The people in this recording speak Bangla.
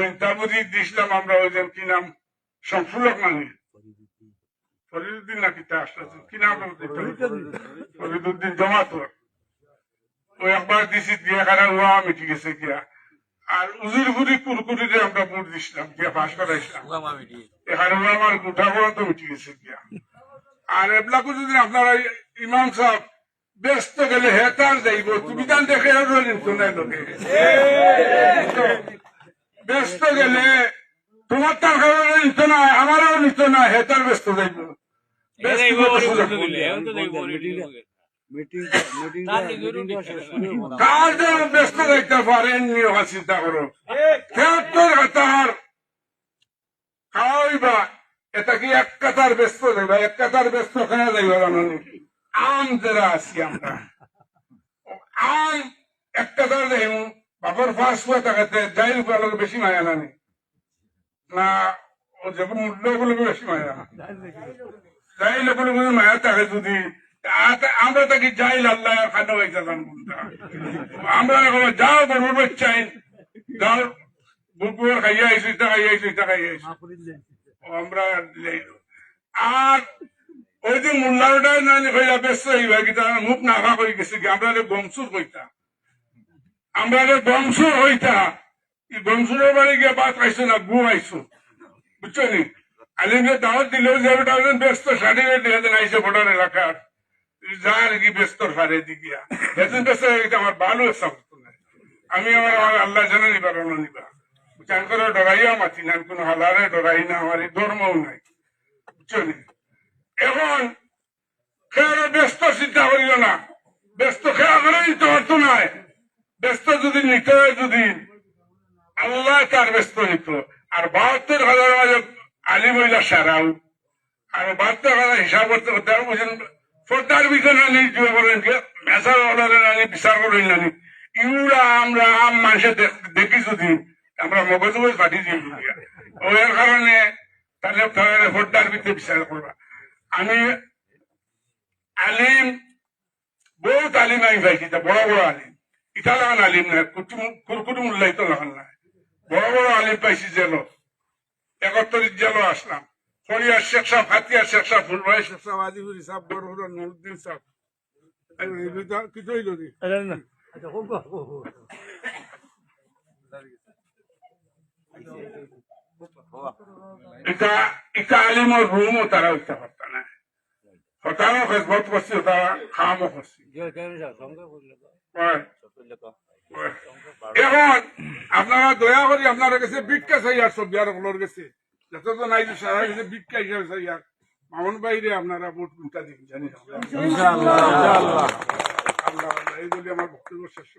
জৈন্তাবুদি দিছিলাম আমরা ওই কি নাম? সংফুলক মানে? ফরিদুদ্দিন না কিতা কি নাম ফরিদুদ্দিন জমাতর ওই একবার দিছি দিয়ে খানা উয়া মিটি গেছে গিয়া। আর উজির কুরকুরিতে আমরা ভোট দিছিলাম গিয়া পাশ করাইছিলাম এখানে আমার গুঠা পর্যন্ত মিটি গেছে গিয়া। আর এবলাকো যদি আপনারা ইমাম সাহেব ব্যস্ত গেলে হেতার যাইব তুমি তান দেখে আর নিত না লোকে? ব্যস্ত গেলে তোমার তার কারণে নিত না আমারও নিত না হেতার ব্যস্ত যাইব। দেখতে পারেন চিন্তা করো। তেহাত্তর কাতার খাওয়াইবা এটা কি এক কাতার ব্যস্ত যাইবা? এক কাতার ব্যস্ত খেয়ে যাইবা জানো আম যারা আছি আমরা। আম এক কাতার বাপর ফাঁস হয়ে থাকাতে যাই লোক বেশি মায়া নানি না, ও যখন মূল্য বেশি মায়া। যাই লোক মায়া থাকে যদি। আমরা তাকে যাই আল্লাহ খানো হয়েছে আমরা যাও গরুর বাচ্চাই যাও বুকুর খাইয়া আইসি, ইটা খাইয়া আইসি, ইটা খাইয়া আইসি। আমরা। আর ওই যে মোল্লারটা না কইলা ব্যস্ত হইবা কিতা মুখ নাফা কই গেছে কি আমরা গমসুর কইতা। আমরা গমসুর হইতা গমসুরের বাড়ি গিয়ে বাত খাইছো না গু আইছো? বুঝছ নি? আলিমকে দাওয়াত দিলেও যে ওটা একজন ব্যস্ত দিয়ে দেন আইসে ভোটার এলাকার। যার কি ব্যস্ত সারে দিকিয়া এজন ব্যস্ত হয়ে গেছে, আমার ভালো একটা হতো না আমি আমার আমার আল্লাহ জানা নিবার অন্য নিবা। চান করে ডরাইয়া মাতি না কোনো হালারে ডরাই না, আমার ধর্মও নাই। বুঝছ নি এখন খেয়াল ব্যস্ত চিন্তা করিও না ব্যস্ত খেয়া করে নিতে পারতো না ব্যস্ত যদি নিতে যদি, আল্লাহ তার ব্যস্ত নিত আর বাহাত্তর হাজার মাঝে আলী মহিলা সারাও। আর বাহাত্তর হাজার হিসাব করতে করতে আর বুঝেন ফোরটার ভিতরে নানি জুয়ে বলেন মেসার অর্ডারে নানি বিচার করেন নানি ইউরা আমরা আম মানুষের দেখি যদি, আমরা মগজ মগজ ফাটি দিই ওই কারণে তাহলে তাহলে ফোরটার ভিতরে বিচার করবা। আমি আলিম, বহুত আলিম আমি পাইছি বড় বড় আলিম। ইটা লাগান আলিম না কুরকুটি মূল্যায়িত লাগান না বড় বড় আলিম পাইছি জেল একত্তর জেল আসলাম। ফরিয়ার শেখ সাহ ফাতিয়া শেখ সাহ ফুলবাই শেখ সাহ আজিবুরি সাহ বড় নুরুদ্দিন সাহ কি তৈল রে এটা এটা আলিমর রুমও তারা উঠতে পারত না হতারও খেজবত করছি তারা খামও করছি হয়। এখন আপনারা দয়া করি আপনারা কাছে বিটকা চাই আর সব বিহার সকলের গেছে যত তো নাই যে সারা গেছে বিটকা হিসাবে চাই আর মামন বাইরে আপনারা ভোট কোনটা দিন জানি। আল্লাহ আল্লাহ। এই বলে আমার বক্তব্য শেষ।